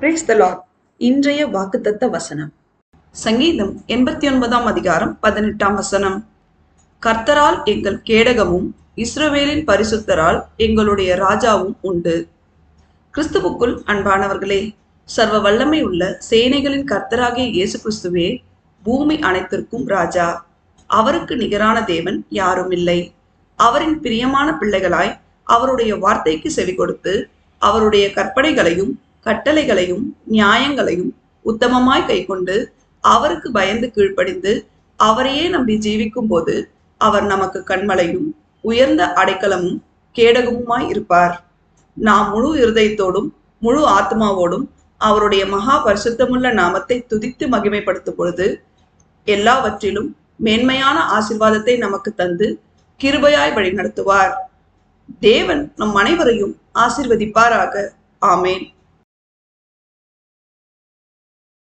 Brace த Lord இன்றைய வாக்குத்தத்த வசனம். சங்கீதம் எண்பத்தி ஒன்பதாம் அதிகாரம் பதினெட்டாம் வசனம். கர்த்தரால் எங்கள் கேடகமும் இஸ்ரவேலின் பரிசுத்தரால் எங்களுடைய ராஜாவும் உண்டு. கிறிஸ்துவுக்குள் அன்பானவர்களே சர்வ வல்லமை உள்ள சேனைகளின் கர்த்தராகிய இயேசு கிறிஸ்துவே பூமி அனைத்திற்கும் ராஜா. அவருக்கு நிகரான தேவன் யாரும் இல்லை. அவரின் பிரியமான பிள்ளைகளாய் அவருடைய வார்த்தைக்கு செவி கொடுத்து அவருடைய கற்பனைகளையும் கட்டளைகளையும் நியாயங்களையும் உத்தமமாய் கைக்கொண்டு அவருக்கு பயந்து கீழ்ப்படிந்து அவரையே நம்பி ஜீவிக்கும் போது அவர் நமக்கு கண்மலையும் உயர்ந்த அடைக்கலமும் கேடகமுமாய் இருப்பார். நாம் முழு இருதயத்தோடும் முழு ஆத்மாவோடும் அவருடைய மகா பரிசுத்தமுள்ள நாமத்தை துதித்து மகிமைப்படுத்தும் பொழுது எல்லாவற்றிலும் மேன்மையான ஆசிர்வாதத்தை நமக்கு தந்து கிருபையாய் வழி நடத்துவார் தேவன் நம் அனைவரையும் ஆசிர்வதிப்பாராக. ஆமேன்.